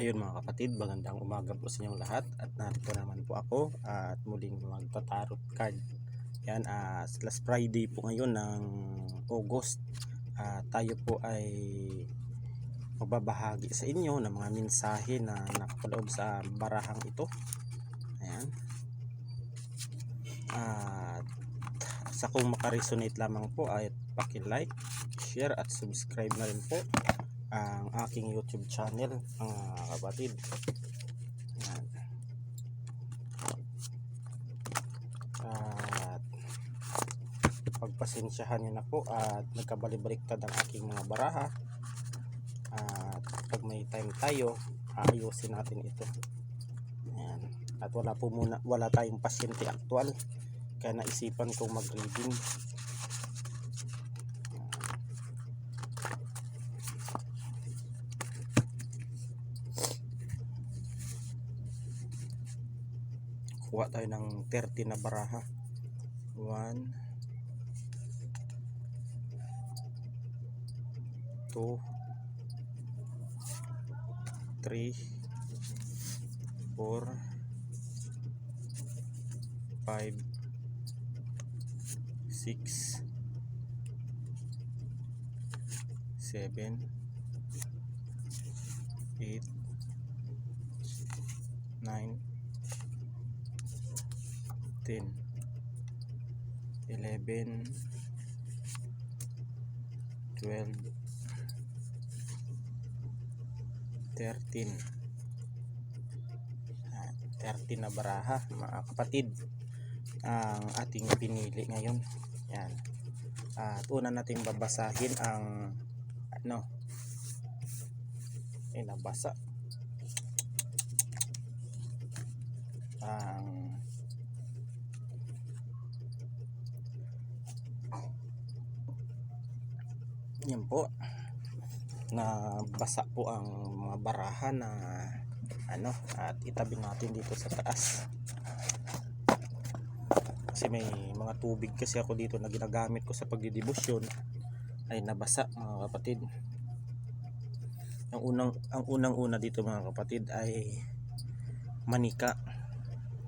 Ayun mga kapatid, magandang umaga po sa inyong lahat at narito naman po ako at muling magtatarot card. Yan, ah, last Friday po ngayon ng August. Ah, tayo po ay magbabahagi sa inyo ng mga mensahe na nakapaloob sa barahang ito. Ayan. At sa kung makaresonate lamang po ay paki-like, share at subscribe na rin po ang aking YouTube channel mga kapatid. Yan. At pagpasensyahan nyo na po at nagkabalibaliktad ang aking mga baraha. At pag may time tayo, aayusin natin ito. Yan. At wala po muna, wala tayong pasyente aktual. Kaya naisipan kong mag-reading. Kuha tayo ng 30 na baraha. 1 2 3 4 5 6 7 8 9 10 11 12 13 Ah, 13 na baraha mga kapatid ang ating pinili ngayon. Yan. At una nating babasahin ang ano ay nabasa. Ang yan po. Na basa po ang mga baraha na ano at itabi natin dito sa taas. Kasi may mga tubig kasi ako dito na ginagamit ko sa pagdidibusyon. Ay nabasa mga kapatid. Ang unang ang unang una dito mga kapatid ay manika.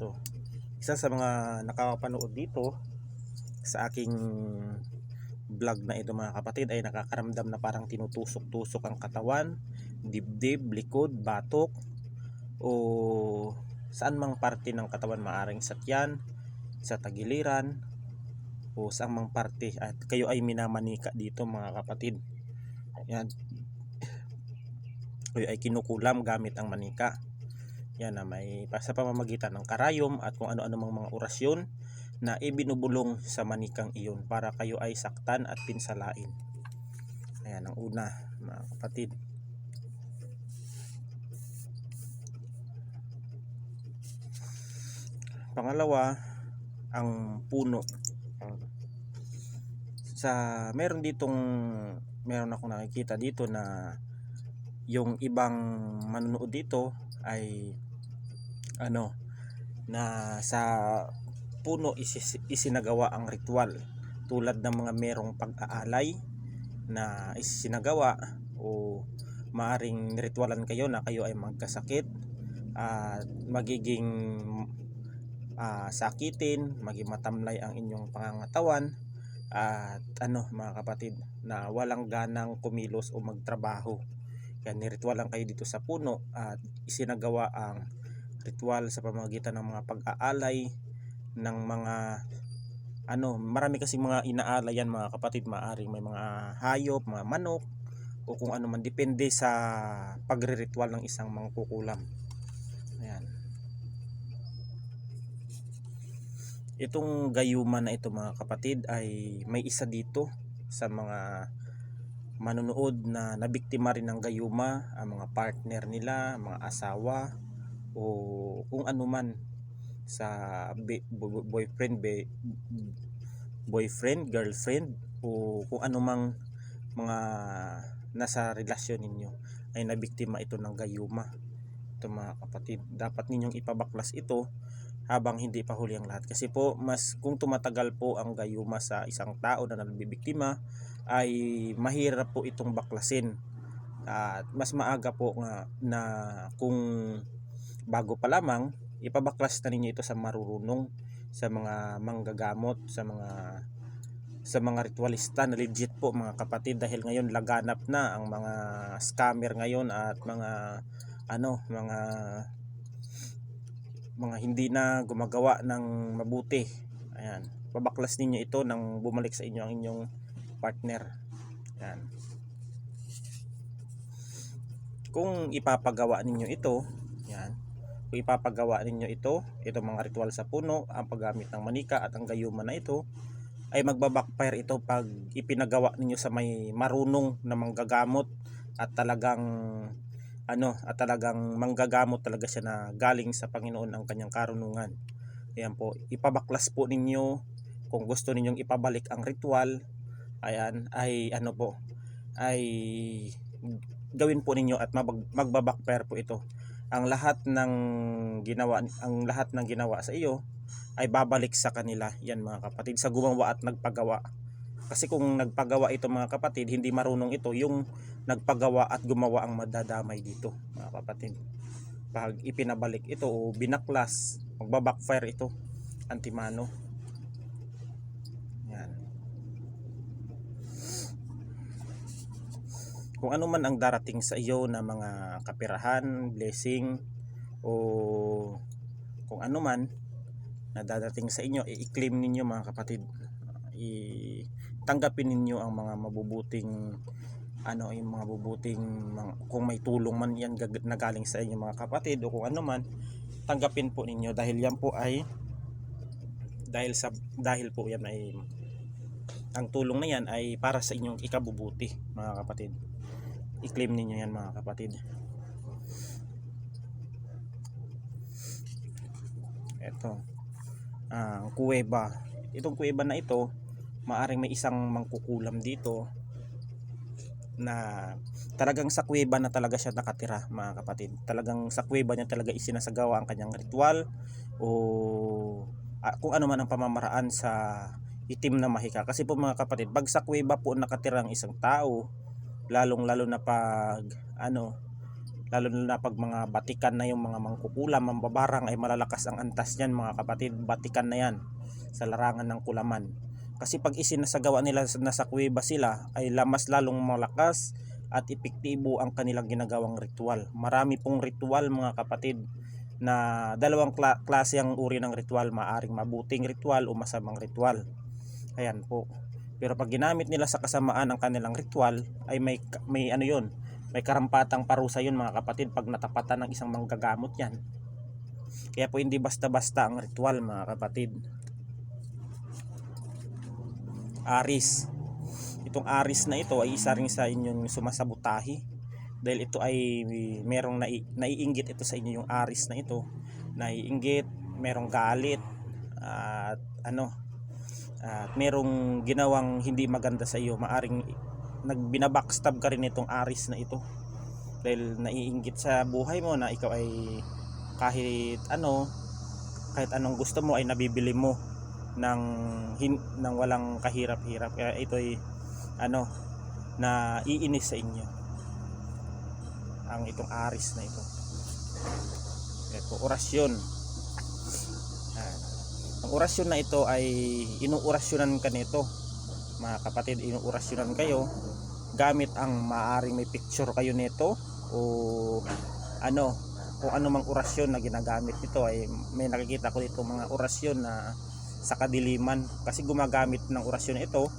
To isa sa mga nakakapanood dito sa aking vlog na ito mga kapatid ay nakakaramdam na parang tinutusok-tusok ang katawan, dibdib, likod, batok o saan mang parte ng katawan maaring sa tiyan, sa tagiliran o saan mang parte at kayo ay minamanika dito mga kapatid. Yan. Kayo ay kinukulam gamit ang manika. Yan na may sa pamamagitan ng karayom at kung ano-ano mga orasyon na ibinubulong sa manikang iyon para kayo ay saktan at pinsalain. Ayan ang una mga kapatid. Pangalawa, ang puno. Sa meron ditong meron akong nakikita dito na yung ibang manunood dito ay ano na sa puno isis, isinagawa ang ritual tulad ng mga merong pag-aalay na isinagawa o maaring ritualan kayo na kayo ay magkasakit at magiging ah, sakitin, maging matamlay ang inyong pangangatawan at ano mga kapatid na walang ganang kumilos o magtrabaho. Kaya niritualan kayo dito sa puno at isinagawa ang ritual sa pamamagitan ng mga pag-aalay ng mga ano, marami kasi mga inaalay yan mga kapatid, maaring may mga hayop, mga manok o kung ano man depende sa pagre-ritual ng isang mangkukulam. Ayan. Itong gayuma na ito mga kapatid ay may isa dito sa mga manunood na nabiktima rin ng gayuma, ang mga partner nila, mga asawa o kung ano man sa boyfriend boyfriend girlfriend o kung ano mang mga nasa relasyon ninyo ay nabiktima ito ng gayuma. Ito mga kapatid dapat ninyong ipabaklas ito habang hindi pa huli ang lahat. Kasi po mas kung tumatagal po ang gayuma sa isang tao na nabibiktima ay mahirap po itong baklasin. At mas maaga po nga na kung bago pa lamang, ipabaklas na ninyo ito sa marurunong, sa mga manggagamot, sa mga sa mga ritualista na legit po mga kapatid. Dahil ngayon laganap na ang mga scammer ngayon at mga ano mga mga hindi na gumagawa ng mabuti. Ayan. Babaklas ninyo ito nang bumalik sa inyo ang inyong partner. Ayan. Kung ipapagawa ninyo ito yan kung ipapagawa ninyo ito itong mga ritual sa puno ang paggamit ng manika at ang gayuma na ito ay magbabackfire ito pag ipinagawa ninyo sa may marunong na manggagamot at talagang ano at talagang manggagamot talaga siya na galing sa Panginoon ang kanyang karunungan. Ayan po, ipabaklas po ninyo kung gusto ninyong ipabalik ang ritual. Ayan, ay ano po, ay gawin po ninyo at magbabackfire po ito. Ang lahat ng ginawa ang lahat ng ginawa sa iyo ay babalik sa kanila. Yan mga kapatid sa gumawa at nagpagawa. Kasi kung nagpagawa ito mga kapatid, hindi marunong ito yung nagpagawa at gumawa ang madadamay dito mga kapatid. Pag ipinabalik ito o binaklas, magbabackfire ito antimano. Kung ano man ang darating sa iyo na mga kapirahan, blessing o kung ano man na dadating sa inyo, i-claim ninyo mga kapatid. I tanggapin ninyo ang mga mabubuting ano yung mga mabubuting mga, kung may tulong man yan gag- na galing sa inyo mga kapatid o kung ano man tanggapin po ninyo dahil yan po ay dahil sa dahil po yan ay ang tulong na yan ay para sa inyong ikabubuti mga kapatid i-claim ninyo yan mga kapatid. Eto. Ang kuweba. Itong kuweba na ito maaring may isang mangkukulam dito na talagang sa kuweba na talaga siya nakatira mga kapatid. Talagang sa kuweba niya talaga isinasagawa ang kanyang ritual o ah, kung ano man ang pamamaraan sa itim na mahika. Kasi po mga kapatid pag sa kuweba po nakatira ang isang tao lalong lalo na pag ano lalo na pag mga batikan na yung mga mangkukulam, mambabarang ay malalakas ang antas niyan mga kapatid, batikan na yan sa larangan ng kulaman. Kasi pag isinasagawa nila sa- nasa kuweba sila ay lamas lalong malakas at epektibo ang kanilang ginagawang ritual. Marami pong ritual mga kapatid na dalawang kla- klase ang uri ng ritual, maaring mabuting ritual o masamang ritual. Ayan po. Pero pag ginamit nila sa kasamaan ang kanilang ritual ay may may ano 'yon, may karampatang parusa yun mga kapatid pag natapatan ng isang manggagamot yan. Kaya po hindi basta-basta ang ritual mga kapatid. Aris. Itong aris na ito ay isa rin sa inyong sumasabutahi dahil ito ay merong nai, naiinggit ito sa inyo yung aris na ito. Naiinggit merong galit at ano at merong ginawang hindi maganda sa iyo maaring nagbinabackstab ka rin itong aris na ito. Dahil naiinggit sa buhay mo na ikaw ay kahit ano kahit anong gusto mo ay nabibili mo ng hin, ng walang kahirap-hirap. Kaya ito ay ano na iinis sa inyo. Ang itong aris na ito. Ito orasyon. Ang orasyon na ito ay inuorasyonan ka nito. Mga kapatid inuorasyonan kayo gamit ang maaring may picture kayo nito o ano kung ano mang orasyon na ginagamit nito. Ay may nakikita ko dito mga orasyon na sa kadiliman. Kasi gumagamit ng orasyon ito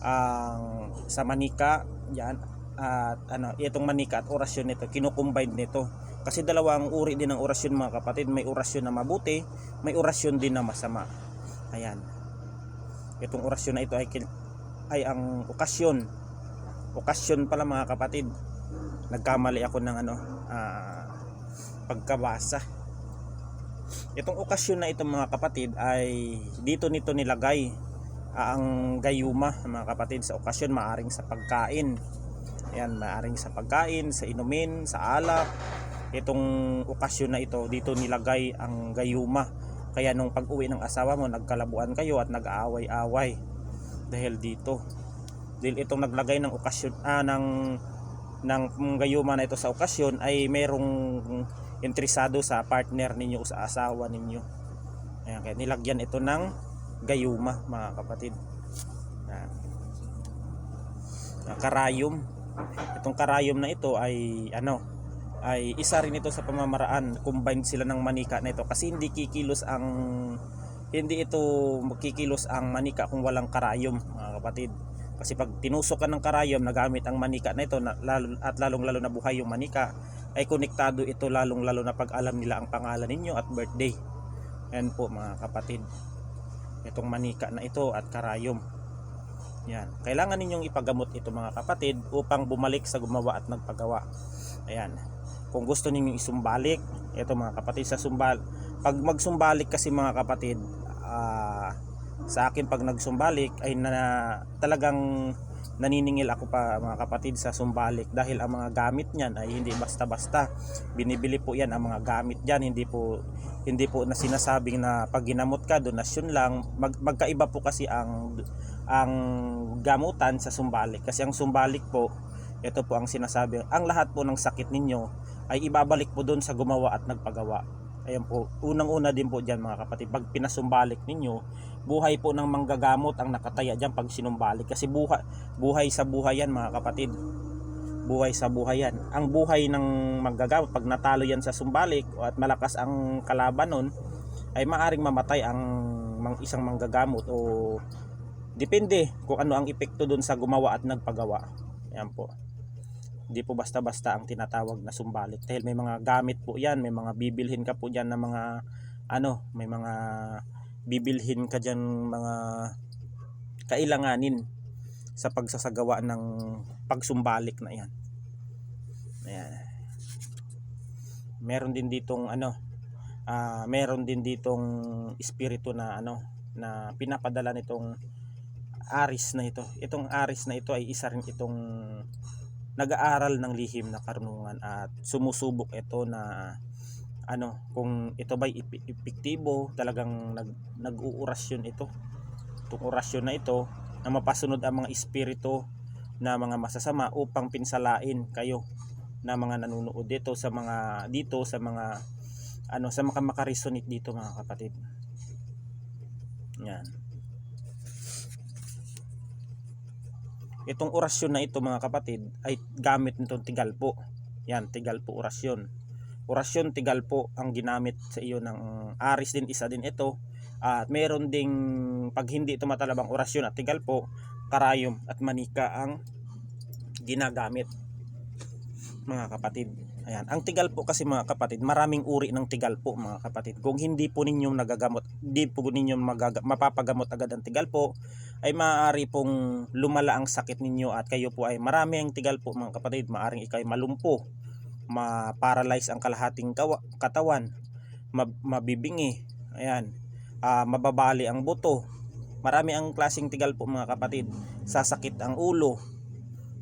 ang sa manika yan at ano itong manika at orasyon nito kinukombine nito kasi dalawang uri din ng orasyon mga kapatid. May orasyon na mabuti may orasyon din na masama. Ayan. Itong orasyon na ito ay ay ang okasyon. Okasyon pala mga kapatid. Nagkamali ako ng ano ah, pagkabasa. Itong okasyon na ito mga kapatid ay dito nito nilagay ah, ang gayuma mga kapatid. Sa okasyon maaring sa pagkain. Yan maaring sa pagkain sa inumin sa alak itong okasyon na ito dito nilagay ang gayuma kaya nung pag-uwi ng asawa mo nagkalabuan kayo at nag-aaway-away dahil dito dahil itong naglagay ng okasyon ah, ng ng gayuma na ito sa okasyon ay merong interesado sa partner ninyo o sa asawa ninyo. Ayan, kaya nilagyan ito ng gayuma mga kapatid. Ayan. Karayom. Itong karayom na ito ay ano ay isa rin ito sa pamamaraan. Combined sila ng manika na ito. Kasi hindi kikilos ang hindi ito kikilos ang manika kung walang karayom mga kapatid. Kasi pag tinusok ka ng karayom nagamit ang manika na ito na, lalo, at lalong lalo na buhay yung manika ay konektado ito lalong lalo na pag alam nila ang pangalan ninyo at birthday. Yan po mga kapatid. Itong manika na ito at karayom. Yan kailangan ninyong ipagamot ito mga kapatid upang bumalik sa gumawa at nagpagawa. Ayan kung gusto ninyong isumbalik ito mga kapatid sa sumbal pag magsumbalik kasi mga kapatid ah, sa akin pag nagsumbalik ay na, talagang naniningil ako pa mga kapatid sa sumbalik. Dahil ang mga gamit niyan ay hindi basta-basta. Binibili po yan ang mga gamit diyan. Hindi po hindi po na sinasabing na pag ginamot ka donasyon lang. Mag, magkaiba po kasi ang ang gamutan sa sumbalik. Kasi ang sumbalik po ito po ang sinasabi ang lahat po ng sakit ninyo ay ibabalik po doon sa gumawa at nagpagawa. Ayan po unang-una din po diyan mga kapatid pag pinasumbalik ninyo buhay po ng manggagamot ang nakataya diyan pag sinumbalik. Kasi buhay buhay sa buhay yan mga kapatid. Buhay sa buhay yan. Ang buhay ng manggagamot pag natalo yan sa sumbalik at malakas ang kalaban nun ay maaring mamatay ang isang manggagamot o depende kung ano ang epekto doon sa gumawa at nagpagawa. Yan po hindi po basta-basta ang tinatawag na sumbalik. Dahil may mga gamit po yan may mga bibilhin ka po dyan na mga ano may mga bibilhin ka dyan mga kailanganin sa pagsasagawa ng pagsumbalik na yan. Ayan. Meron din ditong ano ah meron din ditong espiritu na ano na pinapadala nitong aris na ito. Itong aris na ito ay isa rin itong nag-aaral ng lihim na karunungan at sumusubok ito na ano kung ito ba'y epektibo talagang nag, nag-uurasyon ito. Itong orasyon na ito na mapasunod ang mga espiritu na mga masasama upang pinsalain kayo na mga nanonood dito sa mga dito sa mga ano sa mga makaresonate dito mga kapatid. Yan itong orasyon na ito mga kapatid ay gamit nitong tigalpo. Yan tigalpo orasyon. Orasyon tigalpo ang ginamit sa iyo ng aris din isa din ito. At meron ding pag hindi ito matalabang orasyon at tigalpo karayom at manika ang ginagamit. Mga kapatid ayan. Ang tigalpo kasi mga kapatid maraming uri ng tigalpo mga kapatid. Kung hindi po ninyo nagagamot hindi po ninyo magaga, mapapagamot agad ang tigalpo ay maaari pong lumala ang sakit ninyo at kayo po ay marami ang tigalpo mga kapatid. Maaring ikay malumpo ma-paralyze ang kalahating katawan mab- mabibingi. Ayan. Ah, mababali ang buto. Marami ang klaseng tigal po mga kapatid. Sasakit ang ulo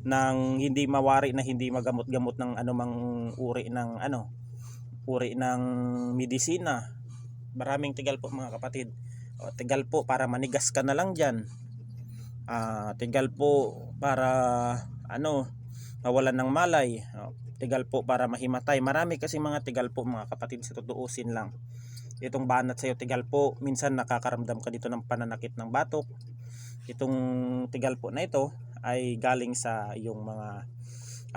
ng hindi mawari na hindi magamot-gamot ng anumang uri ng ano uri ng medisina. Maraming tigal po mga kapatid. O, tigal po para manigas ka na lang dyan Ah, tigal po para ano mawalan ng malay. O, tigal po para mahimatay. Marami kasi mga tigal po mga kapatid sa tutuusin lang. Itong banat sa'yo tigal po. Minsan nakakaramdam ka dito ng pananakit ng batok. Itong tigal po na ito ay galing sa iyong mga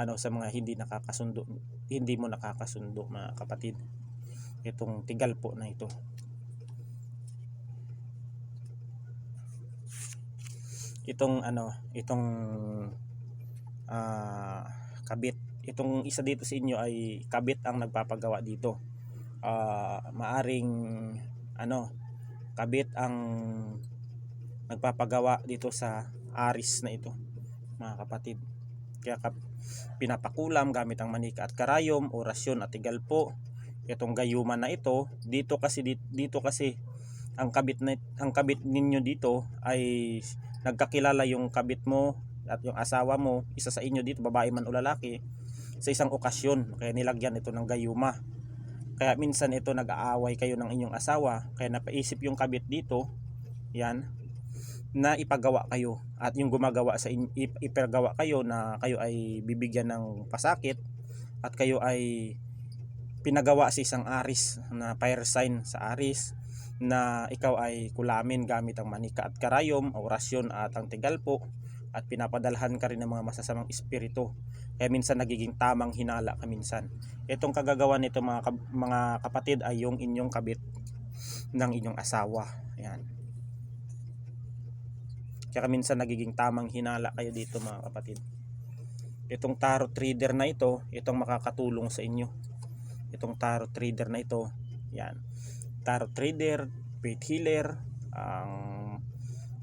ano sa mga hindi nakakasundo hindi mo nakakasundo mga kapatid. Itong tigal po na ito itong ano itong ah, kabit. Itong isa dito sa inyo ay kabit ang nagpapagawa dito. Ah, maaring ano kabit ang nagpapagawa dito sa aris na ito mga kapatid. Kaya kap, pinapakulam gamit ang manika at karayom orasyon at tigalpo itong gayuman na ito. Dito kasi dito, dito kasi ang kabit na ang kabit ninyo dito ay nagkakilala yung kabit mo at yung asawa mo isa sa inyo dito babae man o lalaki sa isang okasyon. Kaya nilagyan ito ng gayuma. Kaya minsan ito nag-aaway kayo ng inyong asawa kaya napaisip yung kabit dito yan na ipagawa kayo. At yung gumagawa sa ipagawa kayo na kayo ay bibigyan ng pasakit at kayo ay pinagawa sa isang aris na fire sign sa aris na ikaw ay kulamin gamit ang manika at karayom, orasyon at ang tigalpo at pinapadalhan ka rin ng mga masasamang espiritu. Kaya minsan nagiging tamang hinala ka minsan. Itong kagagawa nito mga, kab- mga kapatid ay yung inyong kabit ng inyong asawa. Yan kaya minsan nagiging tamang hinala kayo dito mga kapatid. Itong tarot reader na ito itong makakatulong sa inyo. Itong tarot reader na ito yan tarot reader faith healer ang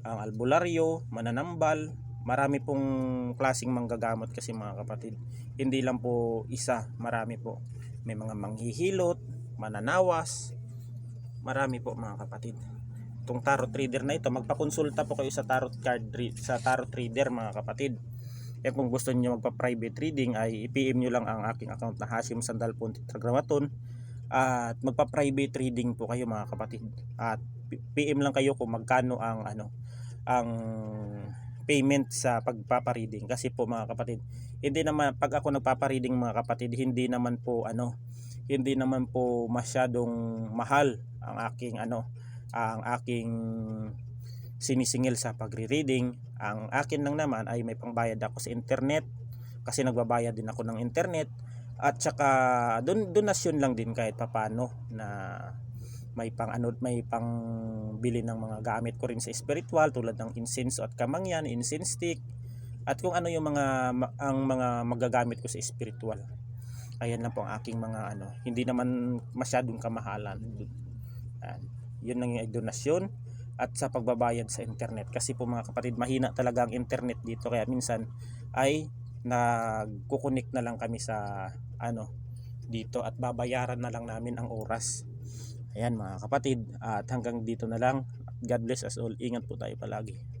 ang albularyo mananambal. Marami pong klasing manggagamot kasi mga kapatid. Hindi lang po isa marami po. May mga manghihilot mananawas. Marami po mga kapatid. Itong tarot reader na ito magpakonsulta po kayo sa tarot card sa tarot reader mga kapatid. Eh kung gusto niyo magpa-private reading ay i-PM nyo lang ang aking account na Hashim Sandal Punti Tetragrammaton at magpa-private reading po kayo mga kapatid. At PM lang kayo kung magkano ang ano ang payment sa pagpapa-reading. Kasi po mga kapatid hindi naman pag ako nagpapa-reading mga kapatid hindi naman po ano hindi naman po masyadong mahal ang aking ano ang aking sinisingil sa pagre-reading. Ang akin lang naman ay may pangbayad ako sa internet. Kasi nagbabayad din ako ng internet at saka don donasyon lang din kahit papano na may pang ano may pang bili ng mga gamit ko rin sa spiritual tulad ng incense at kamangyan, incense stick at kung ano yung mga ang mga magagamit ko sa spiritual. Ayan lang po ang aking mga ano, hindi naman masyadong kamahalan. Ayan. Yun lang yung donasyon at sa pagbabayad sa internet kasi po mga kapatid mahina talaga ang internet dito kaya minsan ay nagkukunik na lang kami sa ano dito at babayaran na lang namin ang oras. Ayan mga kapatid at hanggang dito na lang. God bless us all. Ingat po tayo palagi